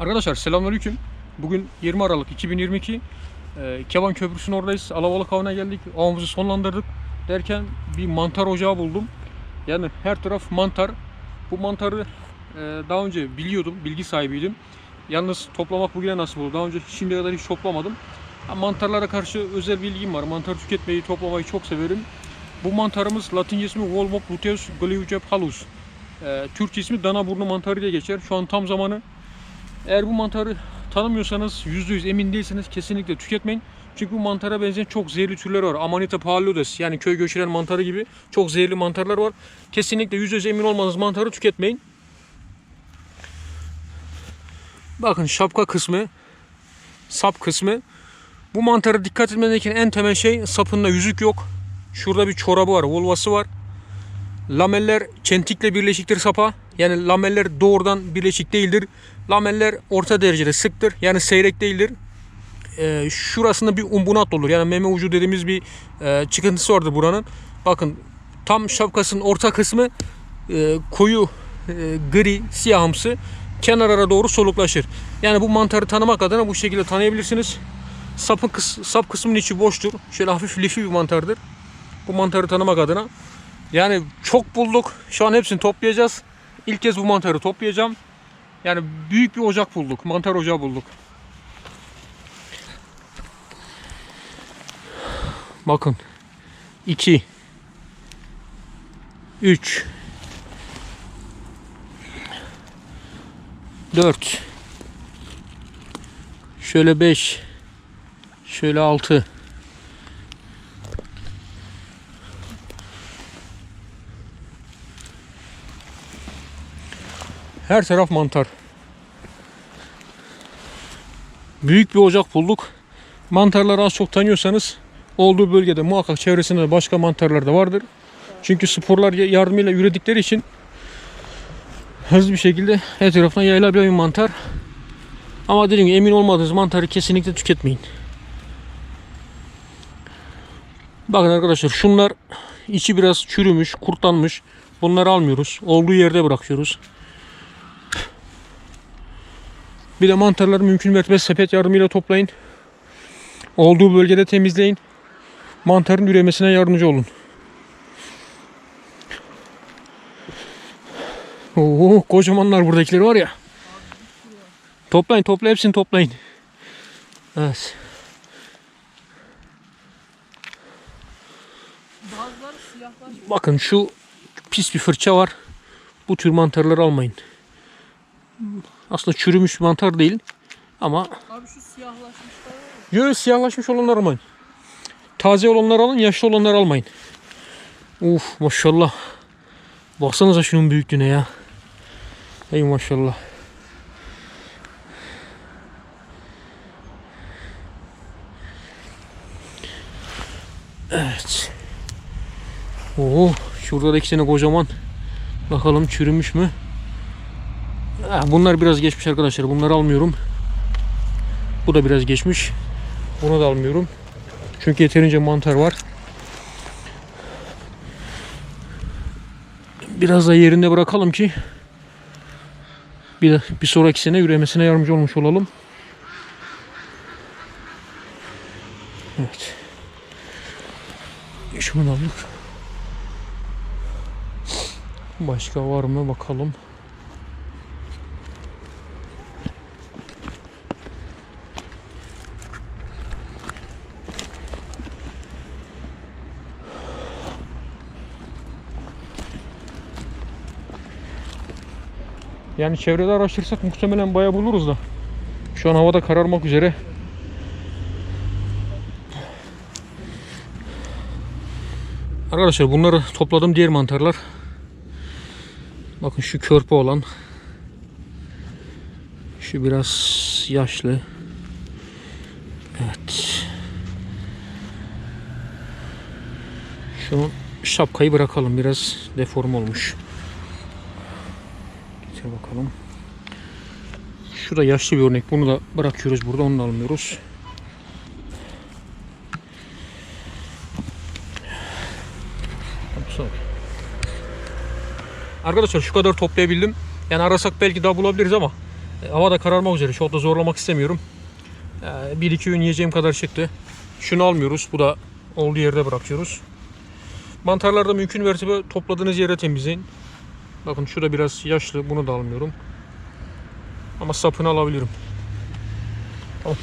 Arkadaşlar selamünaleyküm. Bugün 20 Aralık 2022. Ee, Keban Köprüsü'nün oradayız. Alabalık avına geldik. Avımızı sonlandırdık. Derken bir mantar ocağı buldum. Yani her taraf mantar. Bu mantarı e, daha önce biliyordum. Bilgi sahibiydim. Yalnız toplamak bugüne nasip oldu. Daha önce şimdiye kadar hiç toplamadım. Mantarlara karşı özel bilgim var. Mantar tüketmeyi, toplamayı çok severim. Bu mantarımız Latince ismi Volmop luteus glyucephalus. Ee, Türkçe ismi dana burnu mantarı diye geçer. Şu an tam zamanı eğer bu mantarı tanımıyorsanız %100 emin değilseniz kesinlikle tüketmeyin. Çünkü bu mantara benzeyen çok zehirli türler var. Amanita phallodes yani köy göçeren mantarı gibi çok zehirli mantarlar var. Kesinlikle %100 emin olmanız mantarı tüketmeyin. Bakın şapka kısmı, sap kısmı. Bu mantara dikkat gereken en temel şey sapında yüzük yok. Şurada bir çorabı var, volvası var. Lameller çentikle birleşiktir sapa. Yani lameller doğrudan birleşik değildir. Lameller orta derecede sıktır. Yani seyrek değildir. Ee, şurasında bir umbunat olur. Yani meme ucu dediğimiz bir e, çıkıntısı vardır buranın. Bakın tam şapkasının orta kısmı e, koyu e, gri siyahımsı kenarlara doğru soluklaşır. Yani bu mantarı tanımak adına bu şekilde tanıyabilirsiniz. Sapın kıs, sap kısmının içi boştur. Şöyle hafif lifi bir mantardır. Bu mantarı tanımak adına. Yani çok bulduk. Şu an hepsini toplayacağız. İlk kez bu mantarı toplayacağım. Yani büyük bir ocak bulduk. Mantar ocağı bulduk. Bakın. 2 3 4 Şöyle 5 Şöyle 6 Her taraf mantar. Büyük bir ocak bulduk. Mantarları az çok tanıyorsanız olduğu bölgede muhakkak çevresinde de başka mantarlar da vardır. Çünkü sporlar yardımıyla üredikleri için hızlı bir şekilde her tarafına yayılabilen bir mantar. Ama dediğim gibi emin olmadığınız mantarı kesinlikle tüketmeyin. Bakın arkadaşlar şunlar içi biraz çürümüş, kurtlanmış. Bunları almıyoruz. Olduğu yerde bırakıyoruz. Bir de mantarları mümkün mertebe sepet yardımıyla toplayın. Olduğu bölgede temizleyin. Mantarın üremesine yardımcı olun. Oo, kocamanlar buradakiler var ya. Toplayın, topla hepsini toplayın. Evet. Bakın şu pis bir fırça var. Bu tür mantarları almayın. Aslında çürümüş mantar değil. Ama Abi şu siyahlaşmışlar var ya. Yo, siyahlaşmış olanlar almayın. Taze olanları alın, yaşlı olanları almayın. Uf maşallah. Baksanıza şunun büyüklüğüne ya. Ey maşallah. Evet. Oo, şurada da iki tane kocaman. Bakalım çürümüş mü? Bunlar biraz geçmiş arkadaşlar. Bunları almıyorum. Bu da biraz geçmiş. Bunu da almıyorum. Çünkü yeterince mantar var. Biraz da yerinde bırakalım ki bir, bir sonraki sene üremesine yardımcı olmuş olalım. Evet. Şunu aldık. Başka var mı bakalım. Yani çevrede araştırsak muhtemelen bayağı buluruz da. Şu an havada kararmak üzere. Arkadaşlar bunları topladım diğer mantarlar. Bakın şu körpe olan. Şu biraz yaşlı. Evet. Şu şapkayı bırakalım. Biraz deform olmuş. Bakalım. Şu da yaşlı bir örnek. Bunu da bırakıyoruz burada. Onu da almıyoruz. Arkadaşlar şu kadar toplayabildim. Yani arasak belki daha bulabiliriz ama E, hava da kararmak üzere. Çok da zorlamak istemiyorum. E, bir iki öğün yiyeceğim kadar çıktı. Şunu almıyoruz. Bu da olduğu yerde bırakıyoruz. Mantarlarda mümkün mertebe topladığınız yere temizleyin. Bakın şu da biraz yaşlı. Bunu da almıyorum. Ama sapını alabilirim. Tamam.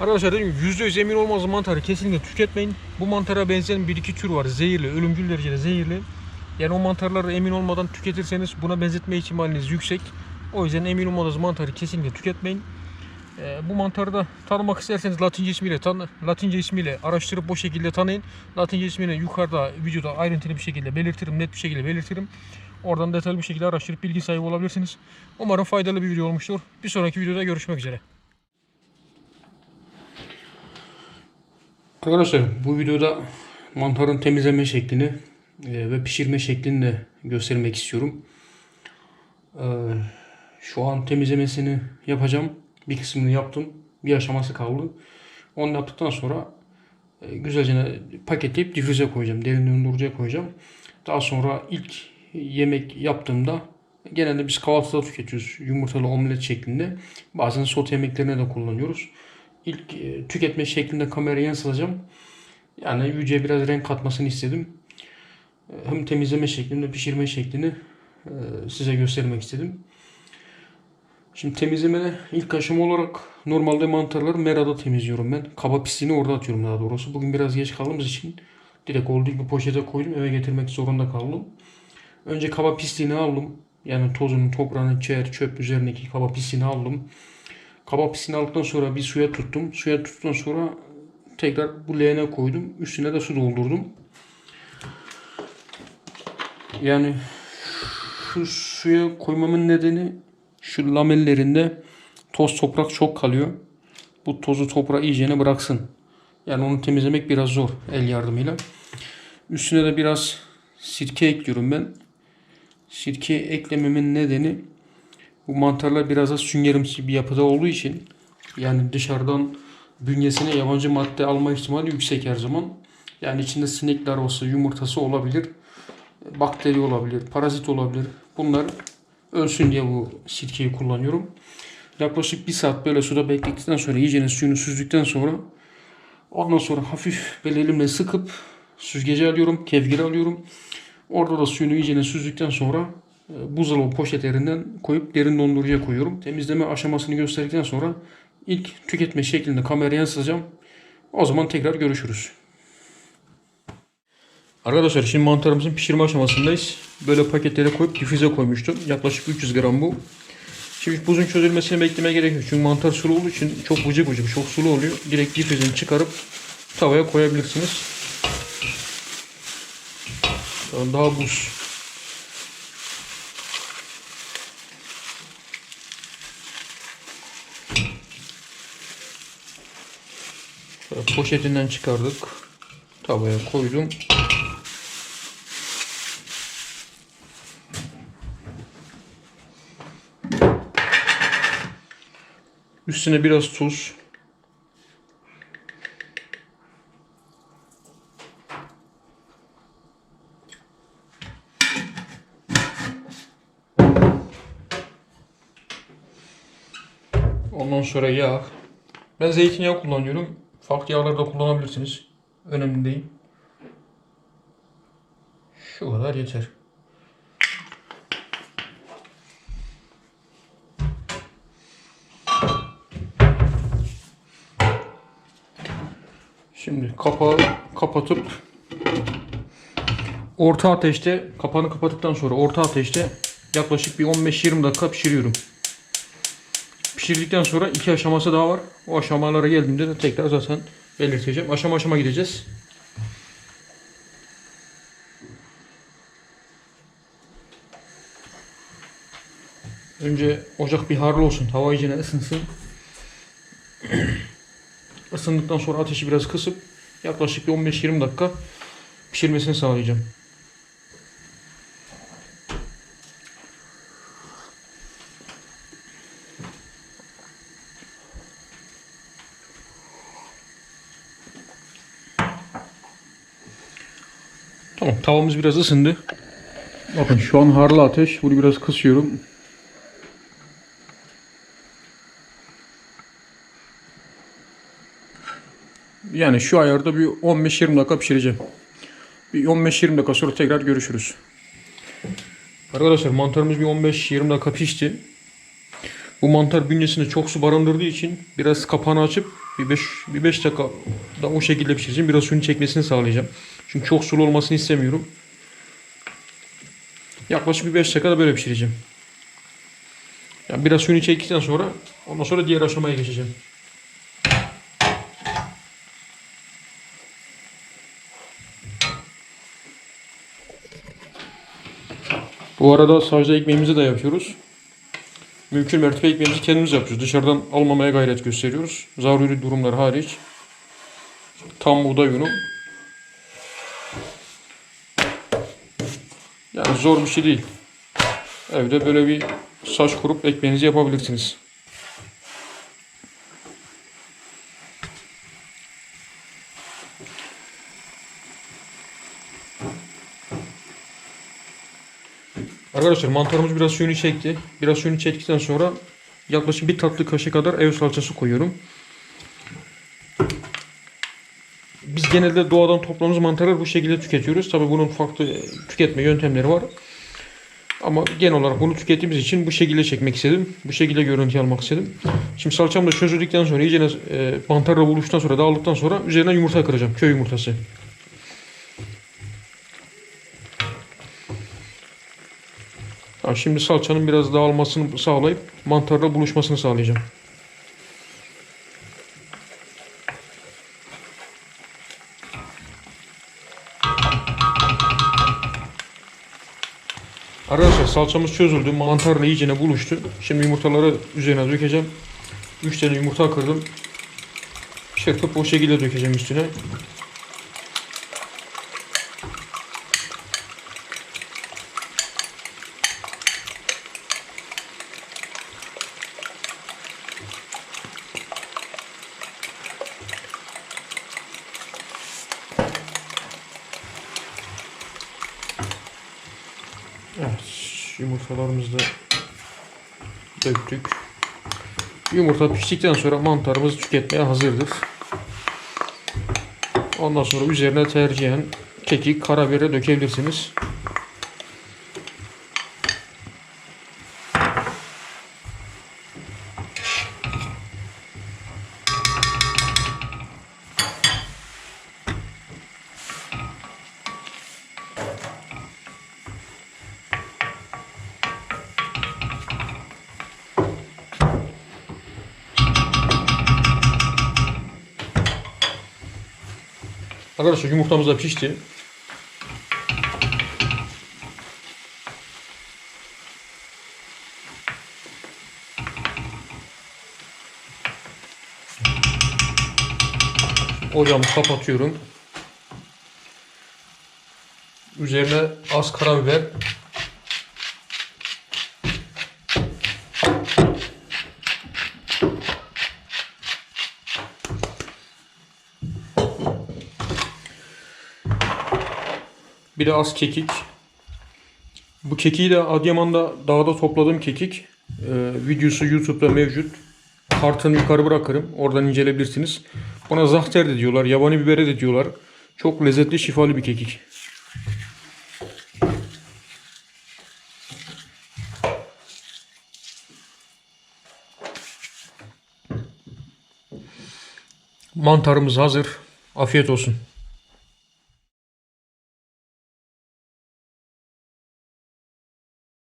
Arkadaşlar dedim gibi %100 emin olmaz mantarı kesinlikle tüketmeyin. Bu mantara benzeyen bir iki tür var. Zehirli, ölümcül derecede zehirli. Yani o mantarları emin olmadan tüketirseniz buna benzetme ihtimaliniz yüksek. O yüzden emin olmadığınız mantarı kesinlikle tüketmeyin. Ee, bu mantarı da tanımak isterseniz Latince ismiyle tan Latince ismiyle araştırıp bu şekilde tanıyın. Latince ismini yukarıda videoda ayrıntılı bir şekilde belirtirim, net bir şekilde belirtirim. Oradan detaylı bir şekilde araştırıp bilgi sahibi olabilirsiniz. Umarım faydalı bir video olmuştur. Bir sonraki videoda görüşmek üzere. Arkadaşlar bu videoda mantarın temizleme şeklini e, ve pişirme şeklini de göstermek istiyorum. E, Şu an temizlemesini yapacağım. Bir kısmını yaptım. Bir aşaması kaldı. Onu yaptıktan sonra e, güzelce paketleyip difüze koyacağım. Derin dondurucuya koyacağım. Daha sonra ilk yemek yaptığımda genelde biz kahvaltıda tüketiyoruz. Yumurtalı omlet şeklinde. Bazen sote yemeklerine de kullanıyoruz. İlk e, tüketme şeklinde kameraya yansıtacağım. Yani yüce biraz renk katmasını istedim. E, Hem temizleme şeklini, pişirme şeklini e, size göstermek istedim. Şimdi temizlemede ilk aşama olarak normalde mantarları merada temizliyorum ben. Kaba pisliğini orada atıyorum daha doğrusu. Bugün biraz geç kaldığımız için direkt olduğu gibi poşete koydum eve getirmek zorunda kaldım. Önce kaba pisliğini aldım. Yani tozunu, toprağını, çer, çöp üzerindeki kaba pisliğini aldım. Kaba pisliğini aldıktan sonra bir suya tuttum. Suya tuttuktan sonra tekrar bu leğene koydum. Üstüne de su doldurdum. Yani şu suya koymamın nedeni şu lamellerinde toz toprak çok kalıyor. Bu tozu toprağı iyicene bıraksın. Yani onu temizlemek biraz zor el yardımıyla. Üstüne de biraz sirke ekliyorum ben. Sirke eklememin nedeni bu mantarlar biraz da süngerimsi bir yapıda olduğu için yani dışarıdan bünyesine yabancı madde alma ihtimali yüksek her zaman. Yani içinde sinek larvası, yumurtası olabilir. Bakteri olabilir, parazit olabilir. Bunlar ölsün diye bu sirkeyi kullanıyorum. Yaklaşık bir saat böyle suda bekledikten sonra iyice suyunu süzdükten sonra ondan sonra hafif böyle elimle sıkıp süzgeci alıyorum, kevgiri alıyorum. Orada da suyunu iyice süzdükten sonra e, buzdolabı poşetlerinden koyup derin dondurucuya koyuyorum. Temizleme aşamasını gösterdikten sonra ilk tüketme şeklinde kameraya yansıtacağım. O zaman tekrar görüşürüz. Arkadaşlar şimdi mantarımızın pişirme aşamasındayız. Böyle paketlere koyup difüze koymuştum. Yaklaşık 300 gram bu. Şimdi buzun çözülmesini beklemeye gerek yok. Çünkü mantar sulu olduğu için çok vıcık vıcık, çok sulu oluyor. Direkt difüzünü çıkarıp tavaya koyabilirsiniz. Yani Daha buz. Şöyle Poşetinden çıkardık. Tavaya koydum. Üstüne biraz tuz. Sonra yağ. Ben zeytinyağı kullanıyorum. Farklı yağlar da kullanabilirsiniz. Önemli değil. Şu kadar yeter. Şimdi kapağı kapatıp orta ateşte kapağını kapattıktan sonra orta ateşte yaklaşık bir 15-20 dakika pişiriyorum. Pişirdikten sonra iki aşaması daha var. O aşamalara geldiğimde de tekrar zaten belirteceğim. Aşama aşama gideceğiz. Önce ocak bir harlı olsun. Hava iyicene ısınsın. Isındıktan sonra ateşi biraz kısıp yaklaşık bir 15-20 dakika pişirmesini sağlayacağım. Tamam tavamız biraz ısındı. Bakın şu an harlı ateş. Bunu biraz kısıyorum. Yani şu ayarda bir 15-20 dakika pişireceğim. Bir 15-20 dakika sonra tekrar görüşürüz. Arkadaşlar mantarımız bir 15-20 dakika pişti. Bu mantar bünyesinde çok su barındırdığı için biraz kapağını açıp bir 5 bir 5 dakika da o şekilde pişireceğim. Biraz suyun çekmesini sağlayacağım. Çünkü çok sulu olmasını istemiyorum. Yaklaşık bir 5 dakika da böyle pişireceğim. Yani biraz suyunu çektikten sonra ondan sonra diğer aşamaya geçeceğim. Bu arada sacda ekmeğimizi de yapıyoruz. Mümkün mertebe ekmeğimizi kendimiz yapıyoruz. Dışarıdan almamaya gayret gösteriyoruz. Zaruri durumlar hariç. Tam buğday unu. Zor bir şey değil. Evde böyle bir saç kurup ekmeğinizi yapabilirsiniz. Arkadaşlar mantarımız biraz suyunu çekti. Biraz suyunu çektikten sonra yaklaşık bir tatlı kaşık kadar ev salçası koyuyorum. Biz genelde doğadan topladığımız mantarları bu şekilde tüketiyoruz. Tabi bunun farklı e, tüketme yöntemleri var. Ama genel olarak bunu tükettiğimiz için bu şekilde çekmek istedim. Bu şekilde görüntü almak istedim. Şimdi salçam da çözüldükten sonra iyice e, mantarla buluştuktan sonra dağıldıktan sonra üzerine yumurta kıracağım. Köy yumurtası. Şimdi salçanın biraz dağılmasını sağlayıp mantarla buluşmasını sağlayacağım. Salçamız çözüldü. Mantarla iyicene buluştu. Şimdi yumurtaları üzerine dökeceğim. 3 tane yumurta kırdım. Çırpıp o şekilde dökeceğim üstüne. Evet, yumurtalarımızı da döktük. Yumurta piştikten sonra mantarımız tüketmeye hazırdır. Ondan sonra üzerine tercihen kekik, karabiberi dökebilirsiniz. Arkadaşlar yumurtamız da pişti. Ocağımı kapatıyorum. Üzerine az karabiber. Bir de az kekik. Bu kekiği de Adıyaman'da dağda topladığım kekik. Ee, videosu YouTube'da mevcut. Kartını yukarı bırakırım. Oradan inceleyebilirsiniz. Buna zahter de diyorlar. Yabani bibere de diyorlar. Çok lezzetli şifalı bir kekik. Mantarımız hazır. Afiyet olsun.